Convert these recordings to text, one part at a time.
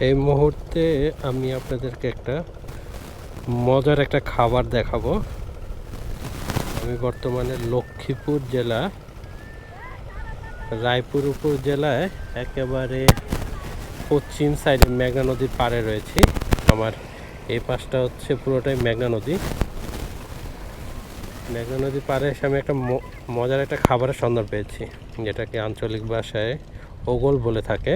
এই মুহূর্তে আমি আপনাদেরকে একটা মজার একটা খাবার দেখাবো। আমি বর্তমানে লক্ষ্মীপুর জেলা রায়পুর উপজেলায় একেবারে পশ্চিম সাইডে মেঘনা নদীর পাড়ে রয়েছি। আমার এই পাশটা হচ্ছে পুরোটাই মেঘনা নদী। মেঘনা নদীর পাড়ে এসে আমি একটা মজার একটা খাবারের সন্ধান পেয়েছি, যেটাকে আঞ্চলিক ভাষায় ওগল বলে থাকে।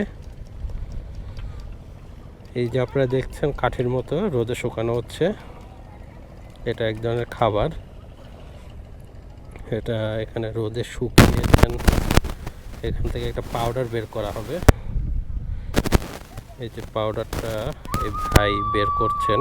এই যে আপনারা দেখছেন, কাঠের মতো রোদে শুকানো হচ্ছে। এটা এক ধরনের খাবার। এটা এখানে রোদে শুকিয়ে দেন। এখান থেকে একটা পাউডার বের করা হবে। এই যে পাউডারটা এই ভাই বের করছেন।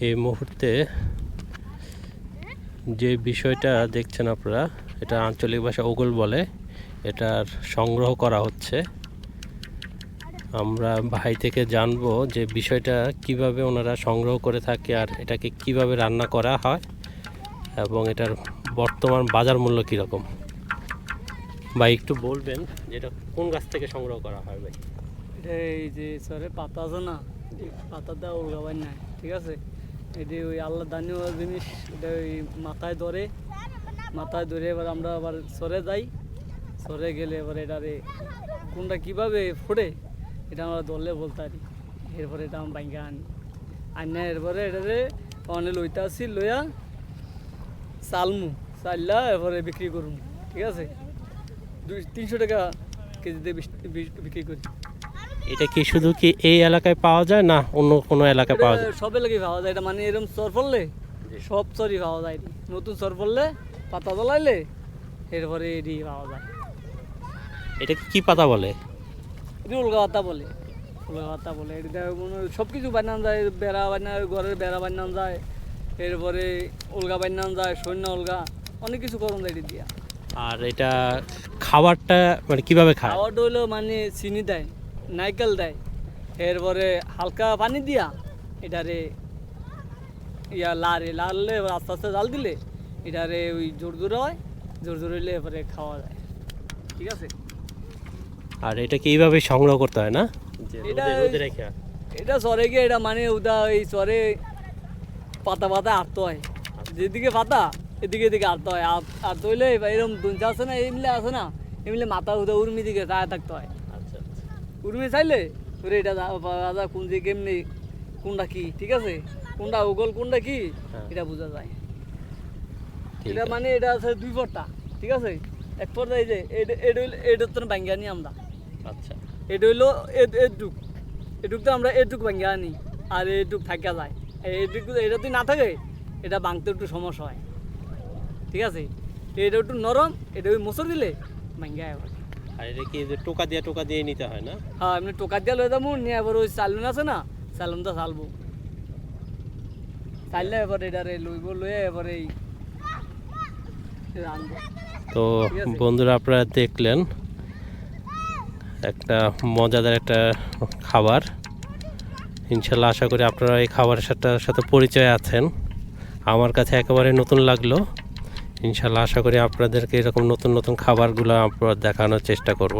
এই মুহূর্তে যে বিষয়টা দেখছেন আপনারা, এটা আঞ্চলিক ভাষা ওগল বলে, এটার সংগ্রহ করা হচ্ছে। আমরা ভাই থেকে জানব যে বিষয়টা কীভাবে ওনারা সংগ্রহ করে থাকে আর এটাকে কীভাবে রান্না করা হয় এবং এটার বর্তমান বাজার মূল্য কীরকম। ভাই, একটু বলবেন যে এটা কোন গাছ থেকে সংগ্রহ করা হয় ভাই? এটা এই যে সরে পাতা আছে না? এই পাতাটা উলগাবার নাই, ঠিক আছে? এটি ওই আল্লাহ দানীয় জিনিস, এটা ওই মাথায় ধরে মাথায় ধরে এবার আমরা আবার সরে যাই। সরে গেলে এবার এটারে কোনটা কীভাবে ফোড়ে, এটা আমরা ধরলে বলতে পারি। এরপরে এটা আমি বাইঙ্গা আনি। আনি এরপরে এটারে অনে লইতে আসি, লইয়া চালমু চাললা এরপরে বিক্রি করুন ঠিক আছে? দুই, তিনশো টাকা কেজিতে বিক্রি করি। এটা কি শুধু কি এই এলাকায় পাওয়া যায় না অন্য কোনো এলাকায় পাওয়া যায়? সব এলাকায় পাওয়া যায়। এটা মানে এরকম চর পড়লে সব চরই পাওয়া যায় নতুন চর পড়লে পাতা জ্বলাইলে এরপরে এটি পাওয়া যায়। এটা কি পাতা বলে? এটি উলগা পাতা বলে। উলগা পাতা বলে। এটা সব কিছু বানানো যায়। বেড়া বানা ঘরের বেড়া বানানো যায় এরপরে উলগা বানানো যায় সৈন্য উলগা অনেক কিছু করুন যায় এটি দিয়া। আর এটা খাবারটা মানে কীভাবে খায়? খাওয়াটা হলো মানে চিনি দেয়। নাইকেল দেয়। এরপরে হালকা পানি দিয়া এটারে ইয়া লারে লাড়লে আস্তে আস্তে জাল দিলে এটারে ওই জোর জোর হয় জোর জোর হইলে এবারে খাওয়া যায়। ঠিক আছে? আর এটা কি এইভাবে সংগ্রহ করতে হয় না? এটা- এটা চরে গিয়ে এটা মানে উদা এই চরে পাতা পাতা আটতে হয়। যেদিকে পাতা এদিকে এদিকে আটতে হয়। আর হইলে এরকম দুঞ্চা আছে না এমনি আছে না এমনি মাথা উদা উর্মি দিকে চায় থাকতে হয়। উর্মি চাইলে? ওরে এটা যা- রাজা কোন দিকে কেমনি কোনটা কি ঠিক আছে? কোনটা উগল কোনটা কি? হ্যাঁ। এটা বোঝা যায়। এটা মানে এটা আছে দুই পট্টা ঠিক আছে? এক পর্দা এই যে এটা এটা তো ভাঙ্গা আনি আমরা। আচ্ছা। এটা হইল এডুক। এডুক তো আমরা এডুক ভাঙ্গা আনি আর এডুক থাকা যায়। এডুক এটা যদি না থাকে এটা ভাঙতে একটু সমস্যা হয়। ঠিক আছে? এটা একটু নরম এটা ওই মোচর দিলে ভাঙ্গা আবার আর এটা কি যে টোকা দিয়ে টোকা দিয়ে নিতে হয় না? হ্যাঁ এমনি টোকা দিয়ে লয়ে যাব নিয়ে এবার ওই চালুন আছে না চালুনটা চালবো। চাললে এবার এটারে লইব লয়ে এবার এই তো বন্ধুরা আপনারা দেখলেন একটা মজাদার একটা খাবার। ইনশাল্লাহ আশা করি আপনারা এই খাবারের সাথে সাথে পরিচয় আছেন। আমার কাছে একেবারে নতুন লাগল। ইনশাল্লাহ আশা করি আপনাদেরকে এরকম নতুন নতুন খাবারগুলো আপনার দেখানোর চেষ্টা করব।